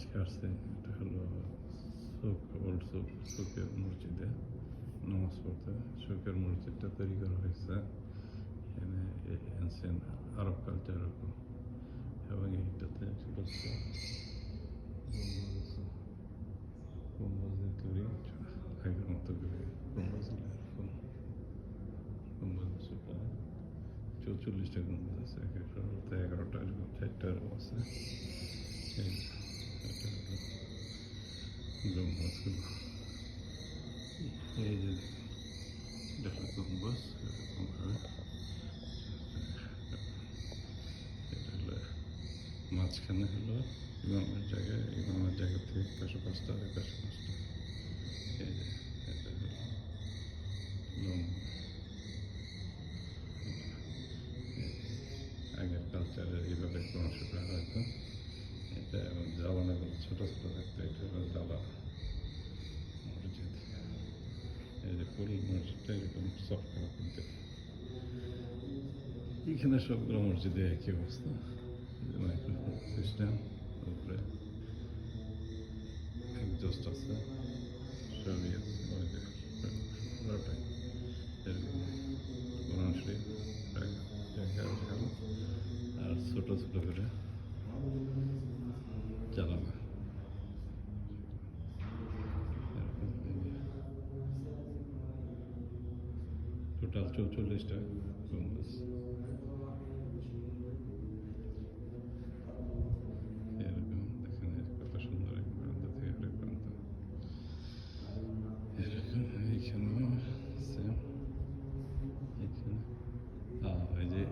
আজকে এটা হলো সুক ওল্ড সুক সুকের মসজিদে নামাজ পড়তে। সুকের মসজিদটা তৈরি করা হয়েছে, এখানে এনসিয়েন্ট আরব কালচার এবং এইটাতে। গম্বুজের তৈরি চৌচল্লিশটা গম্বুজ আছে, এক একটা এগারোটা এরকম চারটা আছে। গম্বুজগুলো এই যে হলো গম্বুজ এরকম ভাবে এটা হলো মাঝখানে হলো ইমামের জায়গায় ইমামের জায়গা থেকে পাশে পাঁচটা পাশে পাঁচটা এই গম্বুজ আগের কালচারে এইভাবে ক্রমশ করা হয়তো জাবানাগুলো ছোটো ছোটো থাকতো এটা হলো জাবা মসজিদ এই যে ফুল মসজিদটা এরকম সফট কিন্তু এখানে সবগুলো মসজিদে একই অবস্থা মাইক্রোফোন সিস্টেম উপরে একজস্ট আছে সবই আছে আর ছোট ছোট করে চালানো টোটাল চৌচল্লিশটা গম্বুজ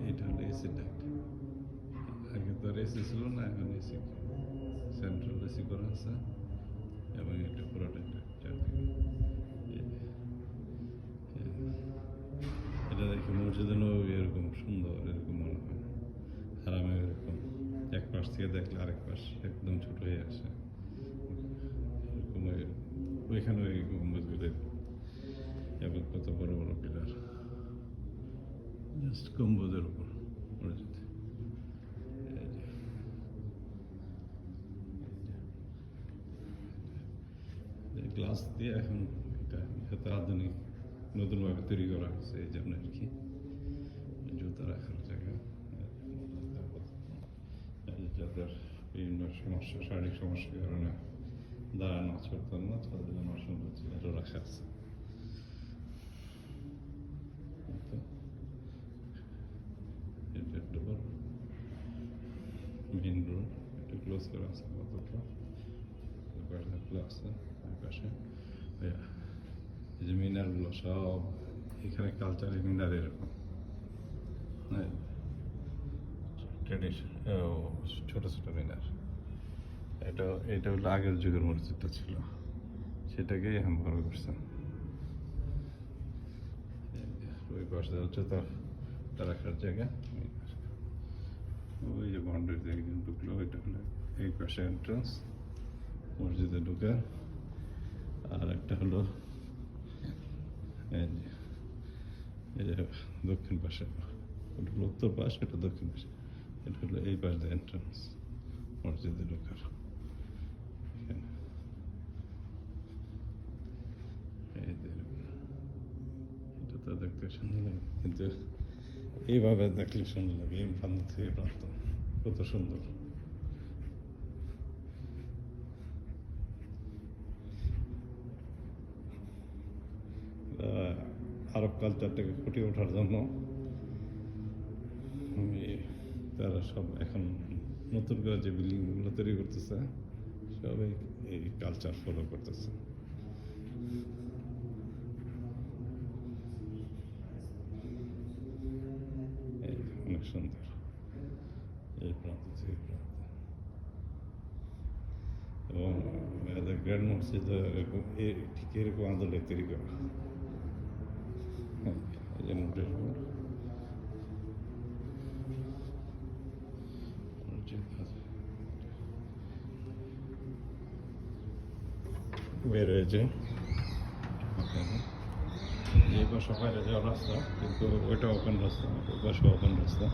এটা হলো এসি ডাক্ট আগে তো এসি ছিল না, এখন এসি সেন্ট্রাল এসি করা আছে এবং এটা পুরোটা চারদিকে। এটা দেখে মসজিদে নবী এরকম সুন্দর, এরকম মনে হয়। হারামে এরকম। এক পাশ থেকে দেখলে আরেক পাশ একদম ছোট হয়ে আসে। এরকম ওই- ওইখানে ওই গম্বুজগুলো। এবং কত বড় বড় পিলার। জাস্ট গম্বুজের উপর। মসজিদ এই যে। এই দিয়ে এখন এটা এত আধুনিক নতুনভাবে তৈরি করা হয়েছে এই জন্য আর কি জুতা রাখার জায়গা যাদের বিভিন্ন সমস্যা শারীরিক সমস্যার কারণে দাঁড়ানো চলতেন না তাদের জন্য সুন্দর চেয়ারও রাখা আছে একটা মেন রোড এটা ক্লোজ করা আছে আপাতত পাশে আছে ওই পাশে এই যে মিনারগুলো সব এখানে কালচারের মিনার এরকম হ্যাঁ ট্রেডিশন ছোট ছোট মিনার এটা এটা হলো আগের যুগের মসজিদটা ছিল সেটাকেই এখন বড় করছে ওই পাশে হচ্ছে তো তা রাখার জায়গা ওই যে বাউন্ডারি একজন ঢুকলো ওইটা হলো এই পাশে এন্ট্রান্স মসজিদে ঢুকে। আর একটা হলো দক্ষিণ পাশে, ওটা উত্তর পাশ, এটা দক্ষিণ পাশে। এটা হলো এই পাশ দিয়ে এন্ট্রান্স মসজিদে ঢোকার। এটা তো দেখতে সুন্দর লাগে, কিন্তু এইভাবে দেখলে সুন্দর লাগে, এই প্রান্ত থেকে প্রান্ত কত সুন্দর। আরব কালচারটাকে ফুটিয়ে ওঠার জন্য। তারা সব এখন নতুন করে যে বিল্ডিংগুলো তৈরি করতেছে, সবাই এই কালচার ফলো করতেছে। অনেক সুন্দর। এই প্রান্ত থেকে প্রান্ত। এবং গ্র্যান্ড মসজিদ ঠিক এরকম আদলে তৈরি করা। আছে। বের হয়েছে এই পাশে বাইরে যাওয়ার রাস্তা, কিন্তু ওইটা ওপেন রাস্তা ওই পাশে ওপেন রাস্তা।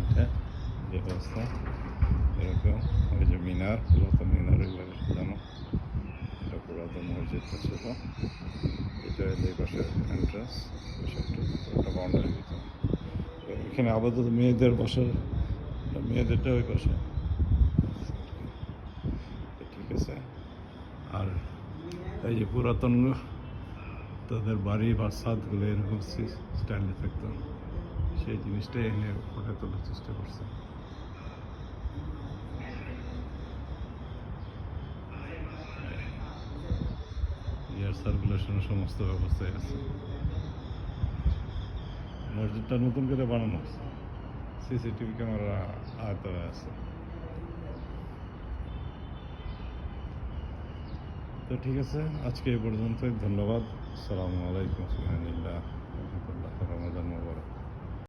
এটা যে রাস্তা, এরকম, ওই যে মিনার, পুরাতন মিনার পুরাতন মসজিদটা পাশে এন্ট্রান্স একটা বাউন্ডারি এখানে আপাতত মেয়েদের বসার, মেয়েদেরটা ওই পাশে। ঠিক আছে। আর এই যে পুরাতন তাদের বাড়ি বা ছাদগুলো এরকম স্টাইলে থাকতো সেই জিনিসটাই এনে ফুটে তোলার চেষ্টা করছে। এয়ার সার্কুলেশনের সমস্ত ব্যবস্থায় আছে। মসজিদটা নতুন করে বানানো হচ্ছে সিসিটিভি ক্যামেরা আয়তায় আছে। তো ঠিক আছে, আজকে এই পর্যন্তই। ধন্যবাদ। আসসালামু আলাইকুম। রহমতুল্লাহ। রমাদান মোবারক।